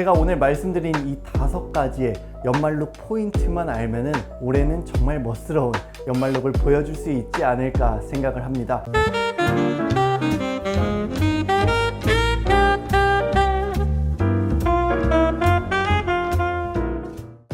제가 오늘 말씀드린 이 다섯 가지의 연말룩 포인트만 알면은 올해는 정말 멋스러운 연말룩을 보여줄 수 있지 않을까 생각을 합니다.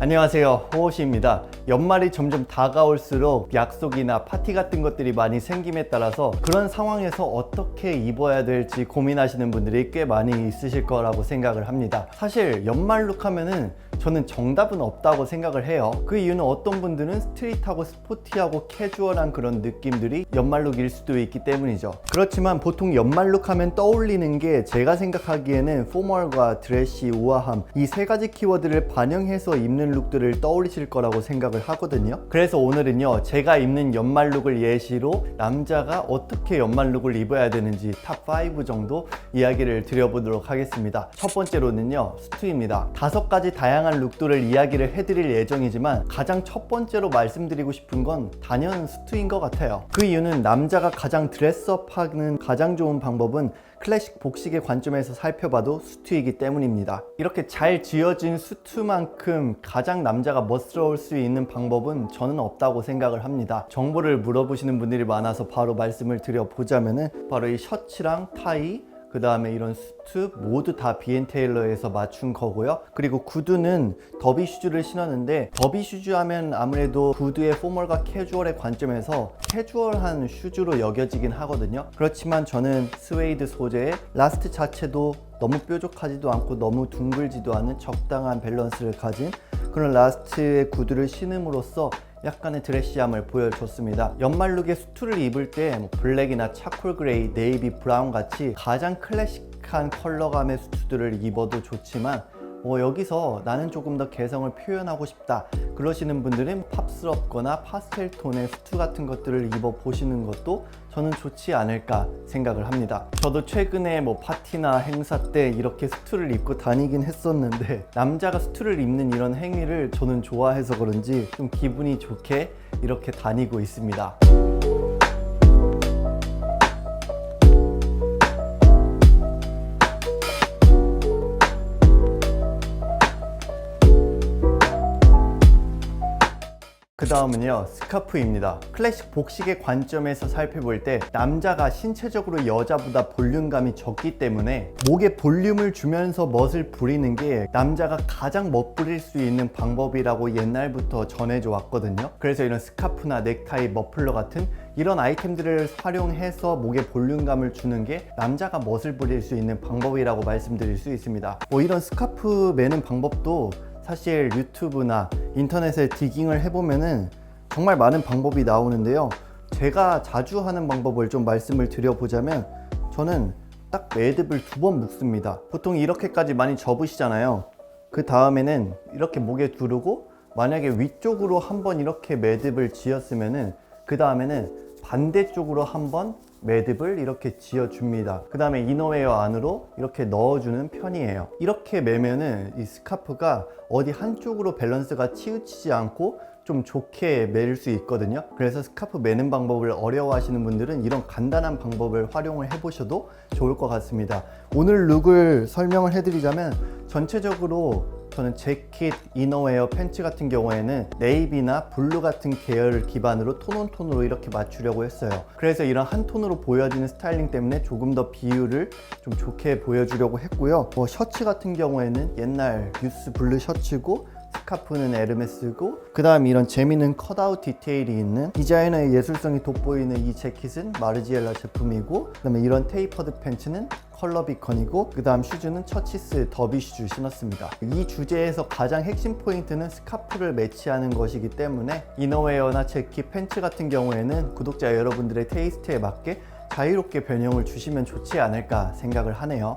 안녕하세요 호호시입니다 연말이 점점 다가올수록 약속이나 파티 같은 것들이 많이 생김에 따라서 그런 상황에서 어떻게 입어야 될지 고민하시는 분들이 꽤 많이 있으실 거라고 생각을 합니다. 사실 연말 룩 하면은 저는 정답은 없다고 생각을 해요. 그 이유는 어떤 분들은 스트릿하고 스포티하고 캐주얼한 그런 느낌들이 연말룩일 수도 있기 때문이죠. 그렇지만 보통 연말룩 하면 떠올리는 게 제가 생각하기에는 포멀과 드레시, 우아함 이 세 가지 키워드를 반영해서 입는 룩들을 떠올리실 거라고 생각을 하거든요. 그래서 오늘은요 제가 입는 연말룩을 예시로 남자가 어떻게 연말룩을 입어야 되는지 탑5 정도 이야기를 드려보도록 하겠습니다. 첫 번째로는요 수트입니다. 다섯 가지 다양한 룩들을 이야기를 해드릴 예정이지만 가장 첫 번째로 말씀드리고 싶은 건 단연 수트인 것 같아요. 그 이유는 남자가 가장 드레스업하는 가장 좋은 방법은 클래식 복식의 관점에서 살펴봐도 수트이기 때문입니다. 이렇게 잘 지어진 수트만큼 가장 남자가 멋스러울 수 있는 방법은 저는 없다고 생각을 합니다. 정보를 물어보시는 분들이 많아서 바로 말씀을 드려보자면은 바로 이 셔츠랑 타이 그 다음에 이런 수트 모두 다 비엔 테일러에서 맞춘 거고요. 그리고 구두는 더비 슈즈를 신었는데 더비 슈즈 하면 아무래도 구두의 포멀과 캐주얼의 관점에서 캐주얼한 슈즈로 여겨지긴 하거든요. 그렇지만 저는 스웨이드 소재의 라스트 자체도 너무 뾰족하지도 않고 너무 둥글지도 않은 적당한 밸런스를 가진 그런 라스트의 구두를 신음으로써 약간의 드레시함을 보여줬습니다. 연말룩에 수트를 입을 때 뭐 블랙이나 차콜 그레이, 네이비 브라운 같이 가장 클래식한 컬러감의 수트들을 입어도 좋지만 뭐 여기서 나는 조금 더 개성을 표현하고 싶다 그러시는 분들은 팝스럽거나 파스텔 톤의 수트 같은 것들을 입어 보시는 것도 저는 좋지 않을까 생각을 합니다. 저도 최근에 뭐 파티나 행사 때 이렇게 수트를 입고 다니긴 했었는데 남자가 수트를 입는 이런 행위를 저는 좋아해서 그런지 좀 기분이 좋게 이렇게 다니고 있습니다 다음은요 스카프입니다. 클래식 복식의 관점에서 살펴볼 때 남자가 신체적으로 여자보다 볼륨감이 적기 때문에 목에 볼륨을 주면서 멋을 부리는 게 남자가 가장 멋부릴 수 있는 방법이라고 옛날부터 전해져 왔거든요. 그래서 이런 스카프나 넥타이, 머플러 같은 이런 아이템들을 활용해서 목에 볼륨감을 주는 게 남자가 멋을 부릴 수 있는 방법이라고 말씀드릴 수 있습니다. 뭐 이런 스카프 매는 방법도 사실 유튜브나 인터넷에 디깅을 해보면은 정말 많은 방법이 나오는데요. 제가 자주 하는 방법을 좀 말씀을 드려보자면 저는 딱 매듭을 두 번 묶습니다. 보통 이렇게까지 많이 접으시잖아요. 그 다음에는 이렇게 목에 두르고 만약에 위쪽으로 한번 이렇게 매듭을 지었으면은 그 다음에는 반대쪽으로 한번 매듭을 이렇게 지어줍니다. 그 다음에 이너웨어 안으로 이렇게 넣어주는 편이에요. 이렇게 매면은 이 스카프가 어디 한쪽으로 밸런스가 치우치지 않고 좀 좋게 매일 수 있거든요. 그래서 스카프 매는 방법을 어려워 하시는 분들은 이런 간단한 방법을 활용을 해 보셔도 좋을 것 같습니다. 오늘 룩을 설명을 해 드리자면 전체적으로 저는 재킷, 이너웨어, 팬츠 같은 경우에는 네이비나 블루 같은 계열을 기반으로 톤 온 톤으로 이렇게 맞추려고 했어요. 그래서 이런 한 톤으로 보여지는 스타일링 때문에 조금 더 비율을 좀 좋게 보여주려고 했고요. 뭐 셔츠 같은 경우에는 옛날 뉴스 블루 셔츠고 스카프는 에르메스고 그 다음 이런 재미있는 컷아웃 디테일이 있는 디자이너의 예술성이 돋보이는 이 재킷은 마르지엘라 제품이고 그 다음에 이런 테이퍼드 팬츠는 컬러 비컨이고 그 다음 슈즈는 처치스 더비 슈즈 신었습니다. 이 주제에서 가장 핵심 포인트는 스카프를 매치하는 것이기 때문에 이너웨어나 재킷 팬츠 같은 경우에는 구독자 여러분들의 테이스트에 맞게 자유롭게 변형을 주시면 좋지 않을까 생각을 하네요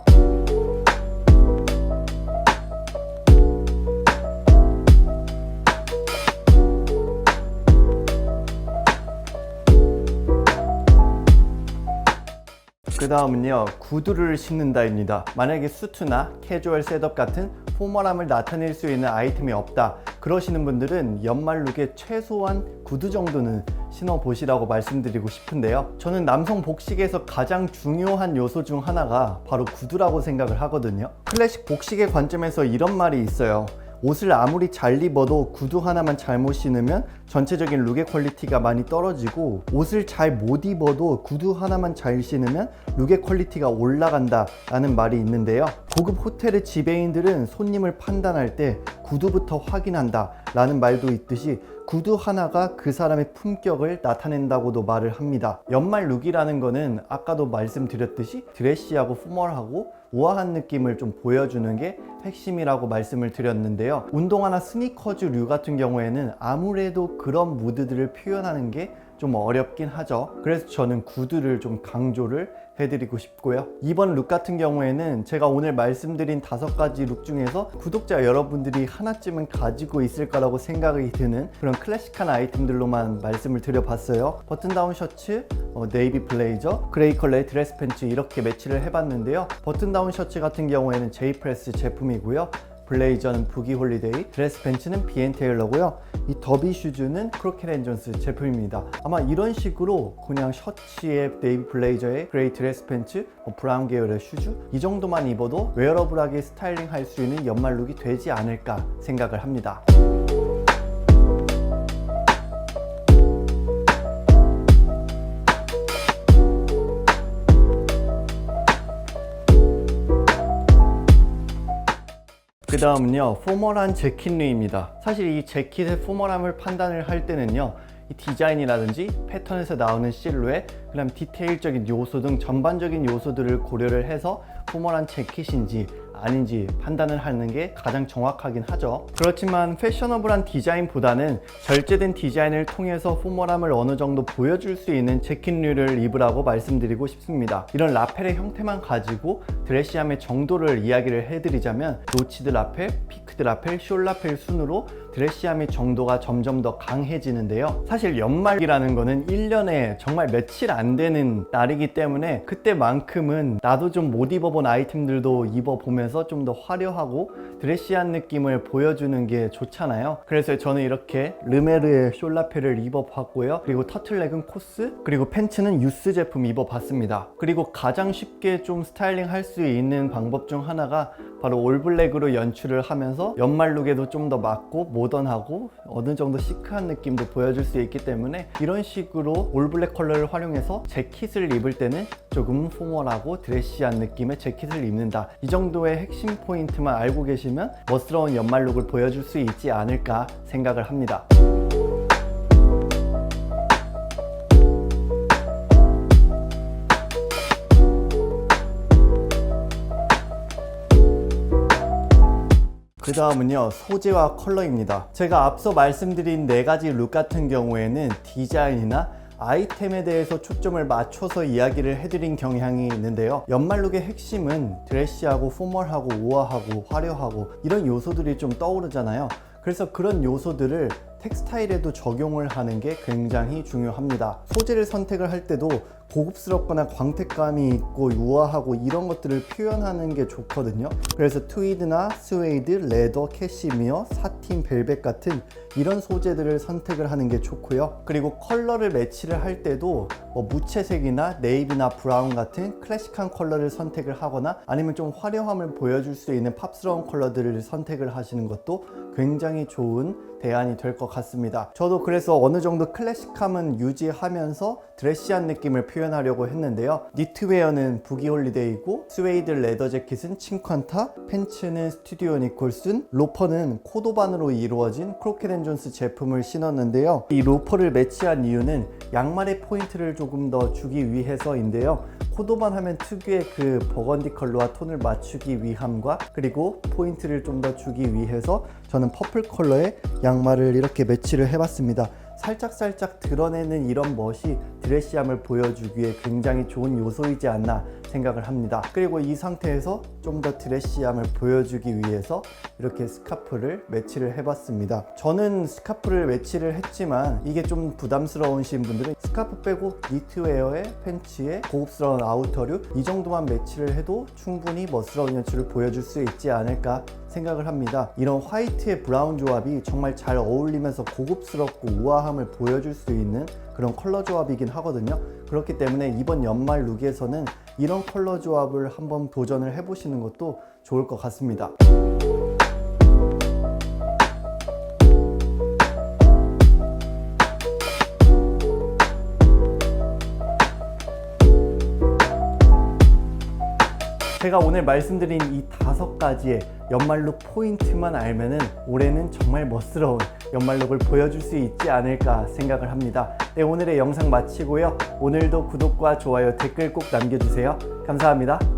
그 다음은요 구두를 신는다입니다 만약에 수트나 캐주얼 셋업 같은 포멀함을 나타낼 수 있는 아이템이 없다. 그러시는 분들은 연말룩에 최소한 구두 정도는 신어보시라고 말씀드리고 싶은데요. 저는 남성 복식에서 가장 중요한 요소 중 하나가 바로 구두라고 생각을 하거든요. 클래식 복식의 관점에서 이런 말이 있어요. 옷을 아무리 잘 입어도 구두 하나만 잘못 신으면 전체적인 룩의 퀄리티가 많이 떨어지고 옷을 잘 못 입어도 구두 하나만 잘 신으면 룩의 퀄리티가 올라간다 라는 말이 있는데요. 고급 호텔의 지배인들은 손님을 판단할 때 구두부터 확인한다 라는 말도 있듯이 구두 하나가 그 사람의 품격을 나타낸다고도 말을 합니다 연말 룩이라는 거는 아까도 말씀드렸듯이 드레시하고 포멀하고 우아한 느낌을 좀 보여주는 게 핵심이라고 말씀을 드렸는데요. 운동화나 스니커즈류 같은 경우에는 아무래도 그런 무드들을 표현하는 게좀 어렵긴 하죠. 그래서 저는 구두를 좀 강조를 해드리고 싶고요. 이번 룩 같은 경우에는 제가 오늘 말씀드린 다섯 가지 룩 중에서 구독자 여러분들이 하나쯤은 가지고 있을 거라고 생각이 드는 그런 클래식한 아이템들로만 말씀을 드려봤어요. 버튼 다운 셔츠, 어, 네이비 블레이저, 그레이 컬러의 드레스 팬츠 이렇게 매치를 해봤는데요. 버튼 다운 셔츠 같은 경우에는 제이프레스 제품이고요. 블레이저는 부기 홀리데이, 드레스 벤츠는 비앤 테일러고요. 이 더비 슈즈는 크로켓 앤 존스 제품입니다. 아마 이런 식으로 그냥 셔츠에 네이비 블레이저에 그레이 드레스 팬츠, 뭐 브라운 계열의 슈즈 이 정도만 입어도 웨어러블하게 스타일링 할 수 있는 연말 룩이 되지 않을까 생각을 합니다. 그 다음은요 포멀한 재킷류입니다. 사실 이 재킷의 포멀함을 판단을 할 때는요 이 디자인이라든지 패턴에서 나오는 실루엣 그 다음 디테일적인 요소 등 전반적인 요소들을 고려를 해서 포멀한 재킷인지 아닌지 판단을 하는 게 가장 정확하긴 하죠. 그렇지만 패셔너블한 디자인보다는 절제된 디자인을 통해서 포멀함을 어느 정도 보여줄 수 있는 재킷류를 입으라고 말씀드리고 싶습니다. 이런 라펠의 형태만 가지고 드레시함의 정도를 이야기를 해드리자면 노치드 라펠, 피크드 라펠, 숄 라펠 순으로 드레시함의 정도가 점점 더 강해지는데요. 사실 연말이라는 거는 1년에 정말 며칠 안 되는 날이기 때문에 그때만큼은 나도 좀 못 입어본 아이템들도 입어보면서 좀 더 화려하고 드레시한 느낌을 보여주는 게 좋잖아요. 그래서 저는 이렇게 르메르의 숄라펠을 입어봤고요. 그리고 터틀넥은 코스 그리고 팬츠는 유스 제품 입어봤습니다. 그리고 가장 쉽게 좀 스타일링 할 수 있는 방법 중 하나가 바로 올블랙으로 연출을 하면서 연말룩에도 좀 더 맞고 모던하고 어느 정도 시크한 느낌도 보여줄 수 있기 때문에 이런 식으로 올블랙 컬러를 활용해서 재킷을 입을 때는 조금 포멀하고 드레시한 느낌의 재킷을 입는다. 이 정도의 핵심 포인트만 알고 계시면 멋스러운 연말 룩을 보여줄 수 있지 않을까 생각을 합니다. 그 다음은요 소재와 컬러입니다. 제가 앞서 말씀드린 네 가지 룩 같은 경우에는 디자인이나 아이템에 대해서 초점을 맞춰서 이야기를 해드린 경향이 있는데요. 연말룩의 핵심은 드레시하고 포멀하고 우아하고 화려하고 이런 요소들이 좀 떠오르잖아요. 그래서 그런 요소들을 텍스타일에도 적용을 하는 게 굉장히 중요합니다. 소재를 선택을 할 때도 고급스럽거나 광택감이 있고 우아하고 이런 것들을 표현하는 게 좋거든요. 그래서 트위드나 스웨이드, 레더, 캐시미어, 사틴, 벨벳 같은 이런 소재들을 선택을 하는 게 좋고요. 그리고 컬러를 매치를 할 때도 뭐 무채색이나 네이비나 브라운 같은 클래식한 컬러를 선택을 하거나 아니면 좀 화려함을 보여줄 수 있는 팝스러운 컬러들을 선택을 하시는 것도 굉장히 좋은 대안이 될 것 같습니다. 저도 그래서 어느 정도 클래식함은 유지하면서 드레시한 느낌을 표현하려고 했는데요. 니트웨어는 부기 홀리데이고 스웨이드 레더 재킷은 칭컨타 팬츠는 스튜디오 니콜슨 로퍼는 코도반으로 이루어진 크로켓 앤 존스 제품을 신었는데요. 이 로퍼를 매치한 이유는 양말의 포인트를 조금 더 주기 위해서인데요 코도반 하면 특유의 그 버건디 컬러와 톤을 맞추기 위함과 그리고 포인트를 좀 더 주기 위해서 저는 퍼플 컬러의 양말을 이렇게 매치를 해봤습니다. 살짝살짝 드러내는 이런 멋이 드레시함을 보여주기에 굉장히 좋은 요소이지 않나 생각을 합니다. 그리고 이 상태에서 좀 더 드레시함을 보여주기 위해서 이렇게 스카프를 매치를 해봤습니다. 저는 스카프를 매치를 했지만 이게 좀 부담스러우신 분들은 스카프 빼고 니트웨어에 팬츠에 고급스러운 아우터류 이 정도만 매치를 해도 충분히 멋스러운 연출을 보여줄 수 있지 않을까 생각을 합니다. 이런 화이트의 브라운 조합이 정말 잘 어울리면서 고급스럽고 우아함을 보여줄 수 있는 그런 컬러 조합이긴 하거든요. 그렇기 때문에 이번 연말 룩에서는 이런 컬러 조합을 한번 도전을 해보시는 것도 좋을 것 같습니다. 제가 오늘 말씀드린 이 다섯 가지의 연말룩 포인트만 알면은 올해는 정말 멋스러운 연말룩을 보여줄 수 있지 않을까 생각을 합니다. 네, 오늘의 영상 마치고요. 오늘도 구독과 좋아요, 댓글 꼭 남겨주세요. 감사합니다.